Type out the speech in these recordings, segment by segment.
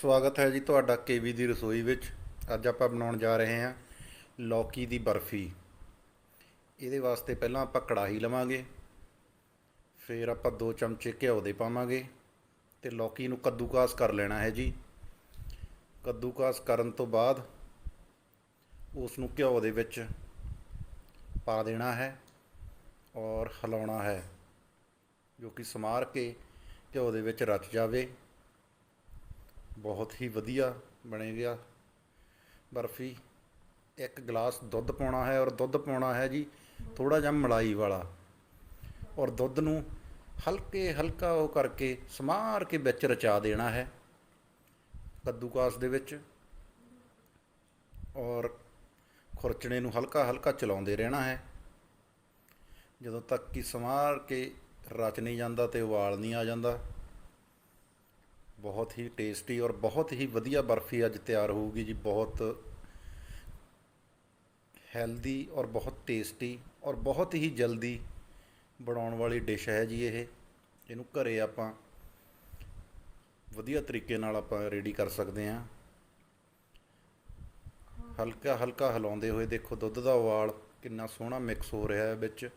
ਸਵਾਗਤ ਹੈ ਜੀ ਤੁਹਾਡਾ ਕੇਵੀ ਦੀ ਰਸੋਈ ਵਿੱਚ। ਅੱਜ ਆਪਾਂ ਬਣਾਉਣ ਜਾ ਰਹੇ ਹਾਂ ਲੌਕੀ ਦੀ ਬਰਫੀ। ਇਹਦੇ ਵਾਸਤੇ ਪਹਿਲਾਂ ਆਪਾਂ ਕੜਾਹੀ ਲਵਾਂਗੇ। ਫਿਰ ਆਪਾਂ 2 ਚਮਚੇ ਘਿਓ ਦੇ ਪਾਵਾਂਗੇ ਤੇ ਲੌਕੀ ਨੂੰ ਕੱਦੂਕਾਸ ਕਰ ਲੈਣਾ ਹੈ ਜੀ। ਕੱਦੂਕਾਸ ਕਰਨ ਤੋਂ ਬਾਅਦ ਉਸ ਨੂੰ ਘਿਓ ਦੇ ਵਿੱਚ ਪਾ ਦੇਣਾ ਹੈ ਔਰ ਹਿਲਾਉਣਾ ਹੈ ਜੋ ਕਿ ਸਮਾਰ ਕੇ ਘਿਓ ਦੇ ਵਿੱਚ ਰਚ ਜਾਵੇ। ਬਹੁਤ ਹੀ ਵਧੀਆ ਬਣੇ ਗਿਆ। ਬਰਫੀ ਇੱਕ ਗਲਾਸ ਦੁੱਧ ਪਾਉਣਾ ਹੈ ਔਰ ਦੁੱਧ ਪਾਉਣਾ ਹੈ ਜੀ ਥੋੜਾ ਜਿਹਾ ਮਲਾਈ ਵਾਲਾ। ਔਰ ਦੁੱਧ ਨੂੰ ਹਲਕੇ ਹਲਕਾ ਉਹ ਕਰਕੇ ਸਮਾਰ ਕੇ ਵਿੱਚ ਰਚਾ ਦੇਣਾ ਹੈ ਕੱਦੂਕਾਸ ਦੇ ਵਿੱਚ। ਔਰ ਖੁਰਚਣੇ ਨੂੰ ਹਲਕਾ ਹਲਕਾ ਚਲਾਉਂਦੇ ਰਹਿਣਾ ਹੈ। ਜਦੋਂ ਤੱਕ ਕਿ ਸਮਾਰ ਕੇ ਰਚ ਨਹੀਂ ਜਾਂਦਾ ਤੇ ਉਬਾਲ ਨਹੀਂ ਆ ਜਾਂਦਾ। ਬਹੁਤ ਹੀ ਟੇਸਟੀ ਔਰ ਬਹੁਤ ਹੀ ਵਧੀਆ ਬਰਫੀ ਅੱਜ ਤਿਆਰ ਹੋਊਗੀ ਜੀ, ਬਹੁਤ ਹੈਲਦੀ ਔਰ ਬਹੁਤ ਟੇਸਟੀ ਔਰ ਬਹੁਤ ਹੀ ਜਲਦੀ ਬਣਾਉਣ ਵਾਲੀ ਡਿਸ਼ ਹੈ ਜੀ ਇਹ। ਇਹਨੂੰ ਘਰੇ ਆਪਾਂ ਵਧੀਆ ਤਰੀਕੇ ਨਾਲ ਆਪਾਂ ਰੈਡੀ ਕਰ ਸਕਦੇ ਹਾਂ। ਹਲਕਾ ਹਲਕਾ ਹਿਲਾਉਂਦੇ ਹੋਏ ਦੇਖੋ, ਦੁੱਧ ਦਾ ਉਬਾਲ ਕਿੰਨਾ ਸੋਹਣਾ ਮਿਕਸ ਹੋ ਰਿਹਾ ਹੈ ਵਿੱਚ।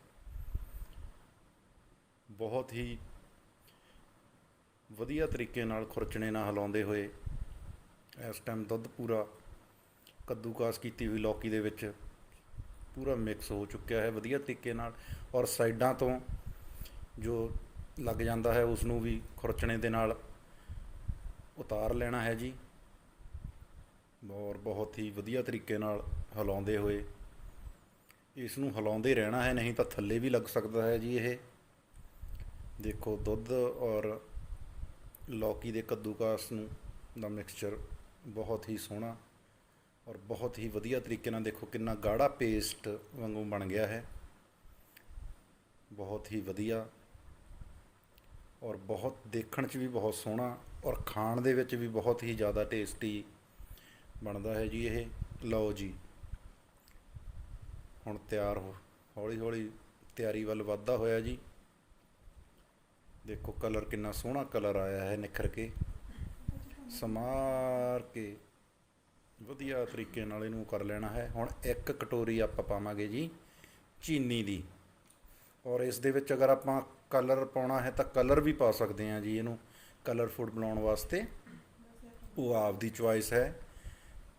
ਬਹੁਤ ਹੀ ਵਧੀਆ ਤਰੀਕੇ ਨਾਲ ਖੁਰਚਣੇ ਨਾਲ ਹਿਲਾਉਂਦੇ ਹੋਏ ਇਸ ਟਾਈਮ ਦੁੱਧ ਪੂਰਾ ਕੱਦੂਕਾਸ ਕੀਤੀ ਹੋਈ ਲੌਕੀ ਦੇ ਵਿੱਚ ਪੂਰਾ ਮਿਕਸ ਹੋ ਚੁੱਕਿਆ ਹੈ, ਵਧੀਆ ਤਰੀਕੇ ਨਾਲ ਔਰ ਸਾਈਡਾਂ ਤੋਂ ਜੋ ਲੱਗ ਜਾਂਦਾ ਹੈ ਉਸ ਨੂੰ ਵੀ ਖੁਰਚਣੇ ਦੇ ਨਾਲ ਉਤਾਰ ਲੈਣਾ ਹੈ ਜੀ ਔਰ ਬਹੁਤ ਹੀ ਵਧੀਆ ਤਰੀਕੇ ਨਾਲ ਹਿਲਾਉਂਦੇ ਹੋਏ ਇਸ ਨੂੰ ਹਿਲਾਉਂਦੇ ਰਹਿਣਾ ਹੈ, ਨਹੀਂ ਤਾਂ ਥੱਲੇ ਵੀ ਲੱਗ ਸਕਦਾ ਹੈ ਜੀ ਇਹ। ਦੇਖੋ ਦੁੱਧ ਔਰ ਲੌਕੀ ਦੇ ਕੱਦੂਕਾਸ ਨੂੰ ਦਾ ਮਿਕਸਚਰ ਬਹੁਤ ਹੀ ਸੋਹਣਾ ਔਰ ਬਹੁਤ ਹੀ ਵਧੀਆ ਤਰੀਕੇ ਨਾਲ ਦੇਖੋ ਕਿੰਨਾ ਗਾੜਾ ਪੇਸਟ ਵਾਂਗੂ ਬਣ ਗਿਆ ਹੈ। ਬਹੁਤ ਹੀ ਵਧੀਆ ਔਰ ਬਹੁਤ ਦੇਖਣ 'ਚ ਵੀ ਬਹੁਤ ਸੋਹਣਾ ਔਰ ਖਾਣ ਦੇ ਵਿੱਚ ਵੀ ਬਹੁਤ ਹੀ ਜ਼ਿਆਦਾ ਟੇਸਟੀ ਬਣਦਾ ਹੈ ਜੀ ਇਹ। ਲਓ ਜੀ। ਹੁਣ ਤਿਆਰ ਹੋ ਹੌਲੀ ਹੌਲੀ ਤਿਆਰੀ ਵੱਲ ਵੱਧਦਾ ਹੋਇਆ ਜੀ। ਦੇਖੋ ਕਲਰ ਕਿੰਨਾ ਸੋਹਣਾ ਕਲਰ ਆਇਆ ਹੈ ਨਿਖਰ ਕੇ। ਸਮਾਰ ਕੇ ਵਧੀਆ ਤਰੀਕੇ ਨਾਲ ਇਹਨੂੰ ਕਰ ਲੈਣਾ ਹੈ। ਹੁਣ ਇੱਕ ਕਟੋਰੀ ਆਪਾਂ ਪਾਵਾਂਗੇ ਜੀ ਚੀਨੀ ਦੀ। ਔਰ ਇਸ ਦੇ ਵਿੱਚ ਅਗਰ ਆਪਾਂ ਕਲਰ ਪਾਉਣਾ ਹੈ ਤਾਂ ਕਲਰ ਵੀ ਪਾ ਸਕਦੇ ਹਾਂ ਜੀ ਇਹਨੂੰ ਕਲਰ ਬਣਾਉਣ ਵਾਸਤੇ। ਉਹ ਆਪ ਦੀ ਚੁਆਇਸ ਹੈ।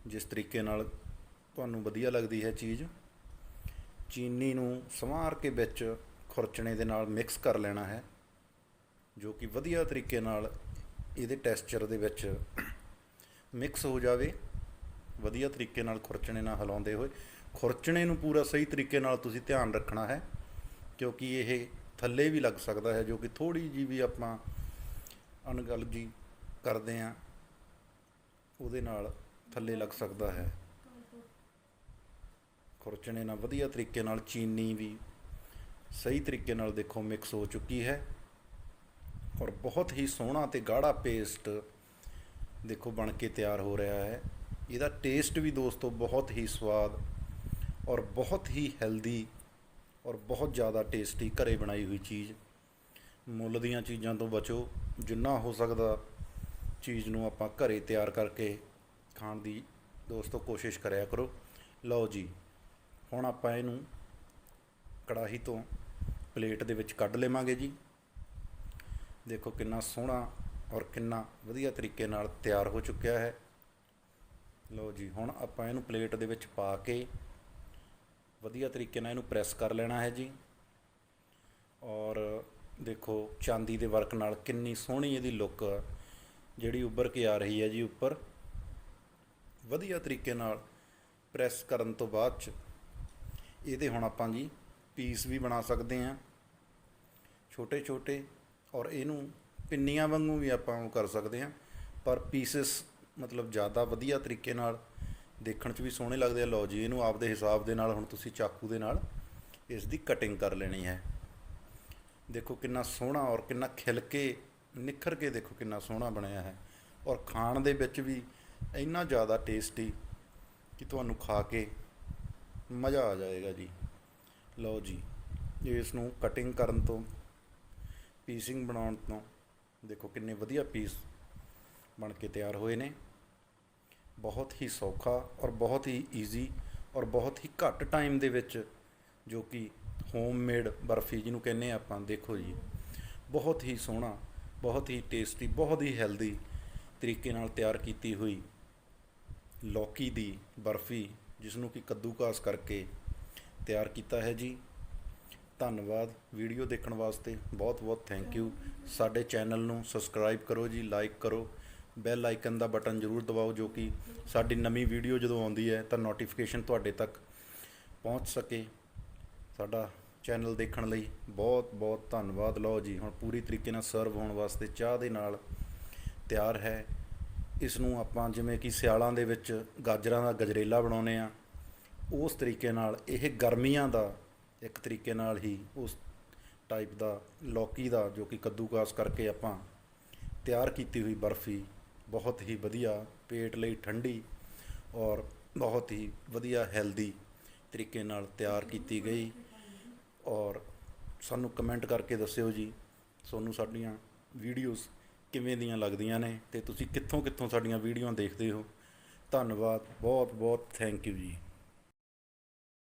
ਜਿਸ ਤਰੀਕੇ ਨਾਲ ਤੁਹਾਨੂੰ ਵਧੀਆ ਲੱਗਦੀ ਹੈ ਚੀਜ਼। ਚੀਨੀ ਨੂੰ ਸਮਾਰ ਕੇ ਵਿੱਚ ਖੁਰਚਣੇ ਦੇ ਨਾਲ ਮਿਕਸ ਕਰ ਲੈਣਾ ਹੈ। ਜੋ ਕਿ ਵਧੀਆ ਤਰੀਕੇ ਨਾਲ ਇਹਦੇ ਟੈਕਸਚਰ ਦੇ ਵਿੱਚ ਮਿਕਸ ਹੋ ਜਾਵੇ, ਵਧੀਆ ਤਰੀਕੇ ਨਾਲ ਖੁਰਚਣੇ ਨਾਲ ਹਿਲਾਉਂਦੇ ਹੋਏ। ਖੁਰਚਣੇ ਨੂੰ ਪੂਰਾ ਸਹੀ ਤਰੀਕੇ ਨਾਲ ਤੁਸੀਂ ਧਿਆਨ ਰੱਖਣਾ ਹੈ, ਕਿਉਂਕਿ ਇਹ ਥੱਲੇ ਵੀ ਲੱਗ ਸਕਦਾ ਹੈ, ਜੋ ਕਿ ਥੋੜੀ ਜੀ ਵੀ ਆਪਾਂ ਅਣਗਲ ਜੀ ਕਰਦੇ ਆ ਉਹਦੇ ਨਾਲ ਥੱਲੇ ਲੱਗ ਸਕਦਾ ਹੈ। ਖੁਰਚਣੇ ਨਾਲ ਵਧੀਆ ਤਰੀਕੇ ਨਾਲ ਚੀਨੀ ਵੀ ਸਹੀ ਤਰੀਕੇ ਨਾਲ ਦੇਖੋ ਮਿਕਸ ਹੋ ਚੁੱਕੀ ਹੈ। ਔਰ ਬਹੁਤ ਹੀ ਸੋਹਣਾ ਤੇ ਗਾੜਾ ਪੇਸਟ ਦੇਖੋ ਬਣ ਕੇ ਤਿਆਰ ਹੋ ਰਿਹਾ ਹੈ। ਇਹਦਾ ਟੇਸਟ ਵੀ ਦੋਸਤੋ ਬਹੁਤ ਹੀ ਸਵਾਦ ਔਰ ਬਹੁਤ ਹੀ ਹੈਲਦੀ ਔਰ ਬਹੁਤ ਜ਼ਿਆਦਾ ਟੇਸਟੀ ਘਰੇ ਬਣਾਈ ਹੋਈ ਚੀਜ਼। ਮੁੱਲ ਦੀਆਂ ਚੀਜ਼ਾਂ ਤੋਂ ਬਚੋ, ਜਿੰਨਾ ਹੋ ਸਕਦਾ ਚੀਜ਼ ਨੂੰ ਆਪਾਂ ਘਰੇ ਤਿਆਰ ਕਰਕੇ ਖਾਣ ਦੀ ਦੋਸਤੋ ਕੋਸ਼ਿਸ਼ ਕਰਿਆ ਕਰੋ। ਲਓ ਜੀ, ਹੁਣ ਆਪਾਂ ਇਹਨੂੰ ਕੜਾਹੀ ਤੋਂ ਪਲੇਟ ਦੇ ਵਿੱਚ ਕੱਢ ਲਵਾਂਗੇ ਜੀ। ਦੇਖੋ ਕਿੰਨਾ ਸੋਹਣਾ ਔਰ ਕਿੰਨਾ ਵਧੀਆ ਤਰੀਕੇ ਨਾਲ ਤਿਆਰ ਹੋ ਚੁੱਕਿਆ ਹੈ। ਲਓ ਜੀ, ਹੁਣ ਆਪਾਂ ਇਹਨੂੰ ਪਲੇਟ ਦੇ ਵਿੱਚ ਪਾ ਕੇ ਵਧੀਆ ਤਰੀਕੇ ਨਾਲ ਇਹਨੂੰ ਪ੍ਰੈਸ ਕਰ ਲੈਣਾ ਹੈ ਜੀ। ਔਰ ਦੇਖੋ, ਚਾਂਦੀ ਦੇ ਵਰਕ ਨਾਲ ਕਿੰਨੀ ਸੋਹਣੀ ਇਹਦੀ ਲੁੱਕ ਜਿਹੜੀ ਉੱਭਰ ਕੇ ਆ ਰਹੀ ਹੈ ਜੀ ਉੱਪਰ। ਵਧੀਆ ਤਰੀਕੇ ਨਾਲ ਪ੍ਰੈਸ ਕਰਨ ਤੋਂ ਬਾਅਦ ਚ ਇਹਦੇ ਹੁਣ ਆਪਾਂ ਜੀ ਪੀਸ ਵੀ ਬਣਾ ਸਕਦੇ ਹਾਂ। ਛੋਟੇ ਛੋਟੇ ਔਰ ਇਹਨੂੰ ਪਿੰਨੀਆਂ ਵਾਂਗੂ ਵੀ ਆਪਾਂ ਉਹ ਕਰ ਸਕਦੇ ਹਾਂ। ਪਰ ਪੀਸਸ ਮਤਲਬ ਜ਼ਿਆਦਾ ਵਧੀਆ ਤਰੀਕੇ ਨਾਲ ਦੇਖਣ 'ਚ ਵੀ ਸੋਹਣੇ ਲੱਗਦੇ ਆ। ਲਓ ਜੀ, ਇਹਨੂੰ ਆਪਦੇ ਹਿਸਾਬ ਦੇ ਨਾਲ ਹੁਣ ਤੁਸੀਂ ਚਾਕੂ ਦੇ ਨਾਲ ਇਸ ਦੀ ਕਟਿੰਗ ਕਰ ਲੈਣੀ ਹੈ। ਦੇਖੋ ਕਿੰਨਾ ਸੋਹਣਾ ਔਰ ਕਿੰਨਾ ਖਿਲ ਕੇ, ਨਿਖਰ ਕੇ ਦੇਖੋ ਕਿੰਨਾ ਸੋਹਣਾ ਬਣਿਆ ਹੈ। ਔਰ ਖਾਣ ਦੇ ਵਿੱਚ ਵੀ ਇੰਨਾ ਜ਼ਿਆਦਾ ਟੇਸਟੀ ਕਿ ਤੁਹਾਨੂੰ ਖਾ ਕੇ ਮਜ਼ਾ ਆ ਜਾਏਗਾ ਜੀ। ਲਓ ਜੀ, ਇਸ ਨੂੰ ਕਟਿੰਗ ਕਰਨ ਤੋਂ ਪੀਸਿੰਗ ਬਣਾਉਣ ਤੋਂ ਦੇਖੋ ਕਿੰਨੇ ਵਧੀਆ ਪੀਸ ਬਣ ਕੇ ਤਿਆਰ ਹੋਏ ਨੇ। ਬਹੁਤ ਹੀ ਸੌਖਾ ਔਰ ਬਹੁਤ ਹੀ ਈਜ਼ੀ ਔਰ ਬਹੁਤ ਹੀ ਘੱਟ ਟਾਈਮ ਦੇ ਵਿੱਚ ਜੋ ਕਿ ਹੋਮਮੇਡ ਬਰਫੀ ਜਿਹਨੂੰ ਕਹਿੰਦੇ ਆ ਆਪਾਂ, ਦੇਖੋ ਜੀ। ਬਹੁਤ ਹੀ ਸੋਹਣਾ, ਬਹੁਤ ਹੀ ਟੇਸਟੀ ਬਹੁਤ ਹੀ ਹੈਲਦੀ ਤਰੀਕੇ ਨਾਲ ਤਿਆਰ ਕੀਤੀ ਹੋਈ ਲੌਕੀ ਦੀ ਬਰਫੀ ਜਿਸ ਨੂੰ ਕਿ ਕੱਦੂਕਾਸ ਕਰਕੇ ਤਿਆਰ ਕੀਤਾ ਹੈ ਜੀ। ਧੰਨਵਾਦ ਵੀਡੀਓ ਦੇਖਣ ਵਾਸਤੇ। ਬਹੁਤ ਬਹੁਤ ਥੈਂਕ ਯੂ ਸਾਡੇ ਚੈਨਲ ਨੂੰ ਸਬਸਕ੍ਰਾਈਬ ਕਰੋ ਜੀ ਲਾਈਕ ਕਰੋ। ਬੈਲ ਆਈਕਨ ਦਾ ਬਟਨ ਜ਼ਰੂਰ ਦਬਾਓ ਜੋ ਕਿ ਸਾਡੀ ਨਵੀਂ ਵੀਡੀਓ ਜਦੋਂ ਆਉਂਦੀ ਹੈ ਤਾਂ ਨੋਟੀਫਿਕੇਸ਼ਨ ਤੁਹਾਡੇ ਤੱਕ ਪਹੁੰਚ ਸਕੇ। ਸਾਡਾ ਚੈਨਲ ਦੇਖਣ ਲਈ ਬਹੁਤ ਬਹੁਤ ਧੰਨਵਾਦ। ਲਓ ਜੀ, ਹੁਣ ਪੂਰੀ ਤਰੀਕੇ ਨਾਲ ਸਰਵ ਹੋਣ ਵਾਸਤੇ ਚਾਹ ਦੇ ਨਾਲ ਤਿਆਰ ਹੈ। ਇਸ ਨੂੰ ਆਪਾਂ ਜਿਵੇਂ ਕਿ ਸਿਆਲਾਂ ਦੇ ਵਿੱਚ ਗਾਜਰਾਂ ਦਾ ਗਜਰੇਲਾ ਬਣਾਉਂਦੇ ਆ ਉਸ ਤਰੀਕੇ ਨਾਲ ਇਹ ਗਰਮੀਆਂ ਦਾ ਇੱਕ ਤਰੀਕੇ ਨਾਲ ਹੀ ਉਸ ਟਾਈਪ ਦਾ, ਲੌਕੀ ਦਾ ਜੋ ਕਿ ਕੱਦੂਕਾਸ ਕਰਕੇ ਆਪਾਂ ਤਿਆਰ ਕੀਤੀ ਹੋਈ ਬਰਫੀ ਬਹੁਤ ਹੀ ਵਧੀਆ, ਪੇਟ ਲਈ ਠੰਡੀ ਔਰ ਬਹੁਤ ਹੀ ਵਧੀਆ ਹੈਲਦੀ ਤਰੀਕੇ ਨਾਲ ਤਿਆਰ ਕੀਤੀ ਗਈ ਔਰ ਸਾਨੂੰ ਕਮੈਂਟ ਕਰਕੇ ਦੱਸਿਓ ਜੀ, ਤੁਹਾਨੂੰ ਸਾਡੀਆਂ ਵੀਡੀਓਜ਼ ਕਿਵੇਂ ਦੀਆਂ ਲੱਗਦੀਆਂ ਨੇ ਤੇ ਤੁਸੀਂ ਕਿੱਥੋਂ ਕਿੱਥੋਂ ਸਾਡੀਆਂ ਵੀਡੀਓ ਦੇਖਦੇ ਹੋ। ਧੰਨਵਾਦ ਬਹੁਤ ਬਹੁਤ ਥੈਂਕ ਯੂ ਜੀ।